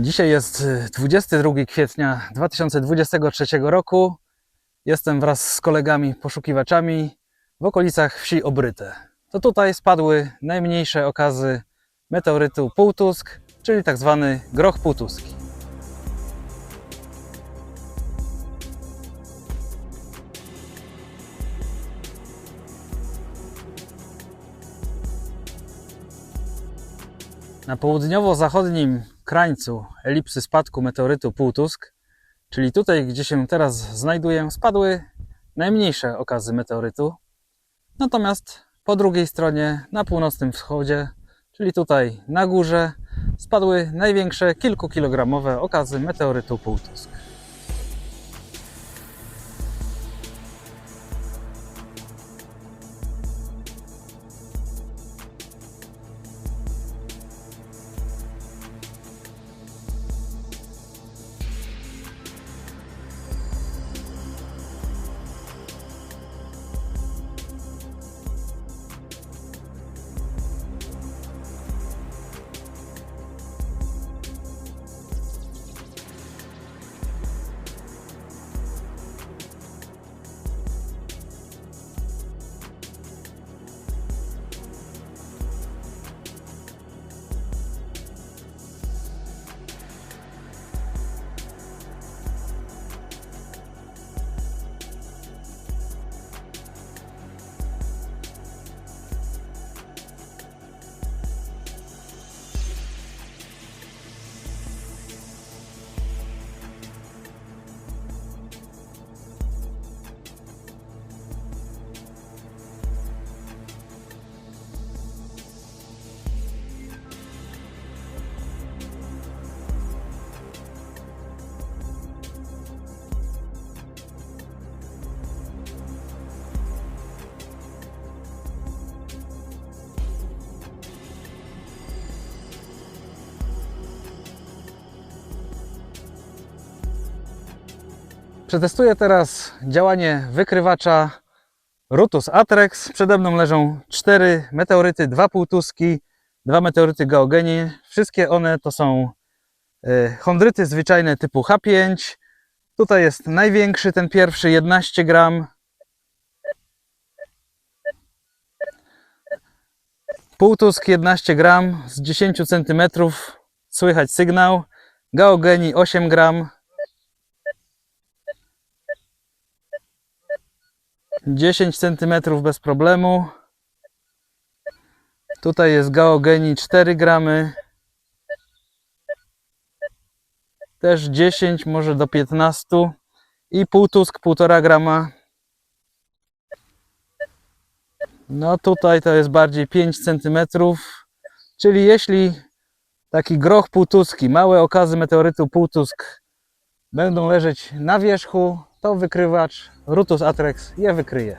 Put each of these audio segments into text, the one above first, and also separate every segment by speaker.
Speaker 1: Dzisiaj jest y, 22 kwietnia 2023 roku. Jestem wraz z kolegami poszukiwaczami w okolicach wsi Obryte. To tutaj spadły najmniejsze okazy meteorytu półtusk, czyli tak zwany groch półtuski. Na południowo-zachodnim krańcu elipsy spadku meteorytu Półtusk, czyli tutaj, gdzie się teraz znajduję, spadły najmniejsze okazy meteorytu. Natomiast po drugiej stronie, na północnym wschodzie, czyli tutaj na górze, spadły największe kilkukilogramowe okazy meteorytu Półtusk. Przetestuję teraz działanie wykrywacza Rutus Atrex. Przede mną leżą cztery meteoryty, dwa półtuski, dwa meteoryty Geogeni. Wszystkie one to są e, chondryty zwyczajne typu H5. Tutaj jest największy, ten pierwszy 11 gram. Półtusk 11 gram z 10 cm. Słychać sygnał. Geogeni 8 gram. 10 cm bez problemu. Tutaj jest Geogeni 4 gramy. Też 10, może do 15. I półtusk 1,5 grama. No tutaj to jest bardziej 5 cm. Czyli jeśli taki groch półtuski, małe okazy meteorytu półtusk będą leżeć na wierzchu, to wykrywacz Rutus Atrex je wykryje.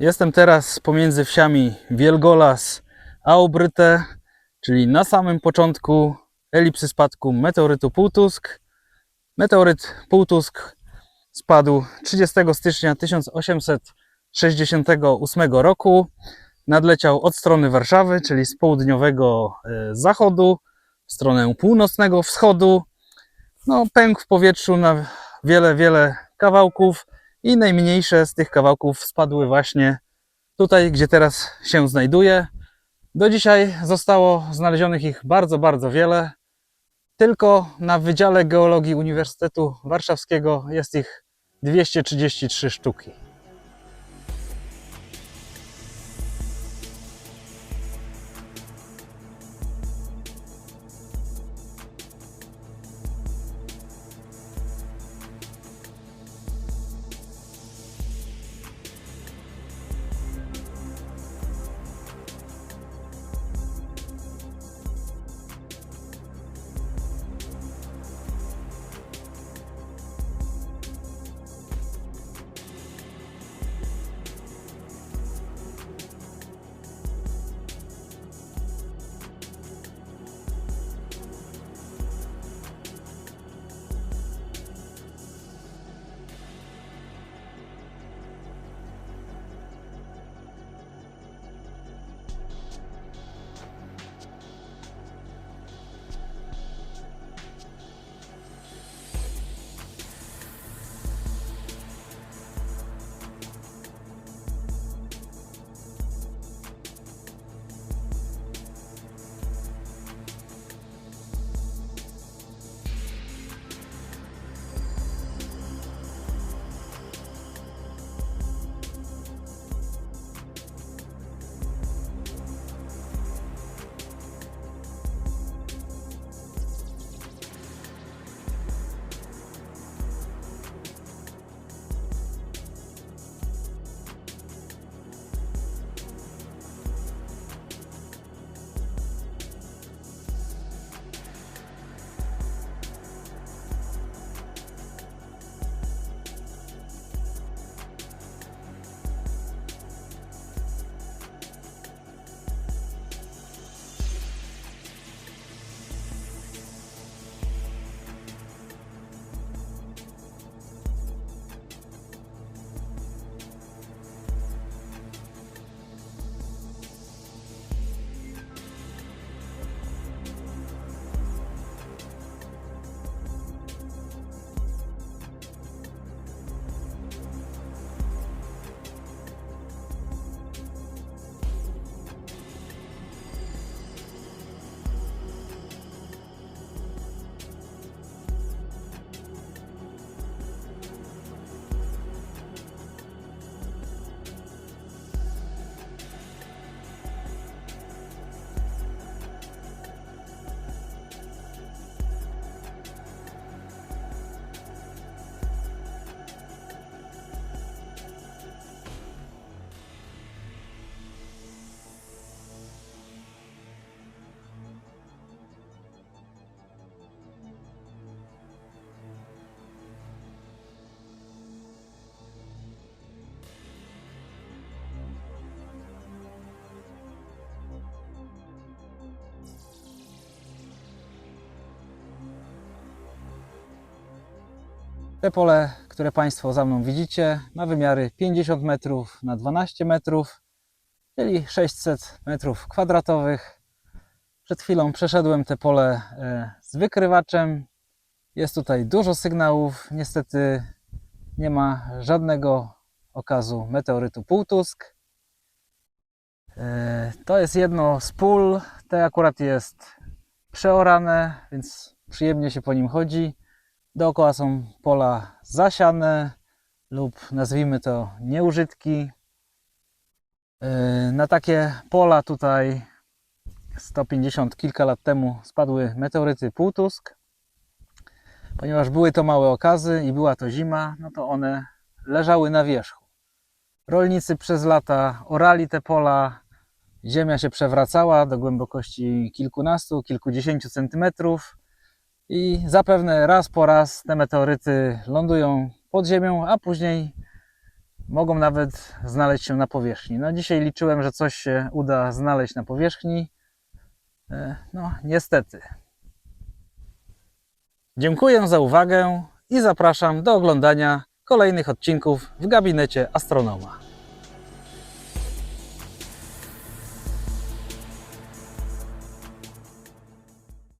Speaker 1: Jestem teraz pomiędzy wsiami Wielgolas a Obryte, czyli na samym początku elipsy spadku meteorytu Półtusk. Meteoryt Półtusk spadł 30 stycznia 1868 roku. Nadleciał od strony Warszawy, czyli z południowego e, zachodu, w stronę północnego wschodu. No, pękł w powietrzu na wiele, wiele kawałków i najmniejsze z tych kawałków spadły właśnie tutaj, gdzie teraz się znajduję. Do dzisiaj zostało znalezionych ich bardzo, bardzo wiele. Tylko na Wydziale Geologii Uniwersytetu Warszawskiego jest ich 233 sztuki. Te pole, które Państwo za mną widzicie, ma wymiary 50 metrów na 12 metrów, czyli 600 metrów kwadratowych. Przed chwilą przeszedłem te pole e, z wykrywaczem. Jest tutaj dużo sygnałów. Niestety nie ma żadnego okazu meteorytu Półtusk. E, To jest jedno z pól. Te akurat jest przeorane, więc przyjemnie się po nim chodzi. Dookoła są pola zasiane lub nazwijmy to nieużytki. Yy, Na takie pola tutaj 150 kilka lat temu spadły meteoryty Półtusk. Ponieważ były to małe okazy i była to zima, no to one leżały na wierzchu. Rolnicy przez lata orali te pola, ziemia się przewracała do głębokości kilkunastu, kilkudziesięciu centymetrów. I zapewne raz po raz te meteoryty lądują pod ziemią, a później mogą nawet znaleźć się na powierzchni. No dzisiaj liczyłem, że coś się uda znaleźć na powierzchni. E, No, niestety. Dziękuję za uwagę i zapraszam do oglądania kolejnych odcinków w gabinecie astronoma.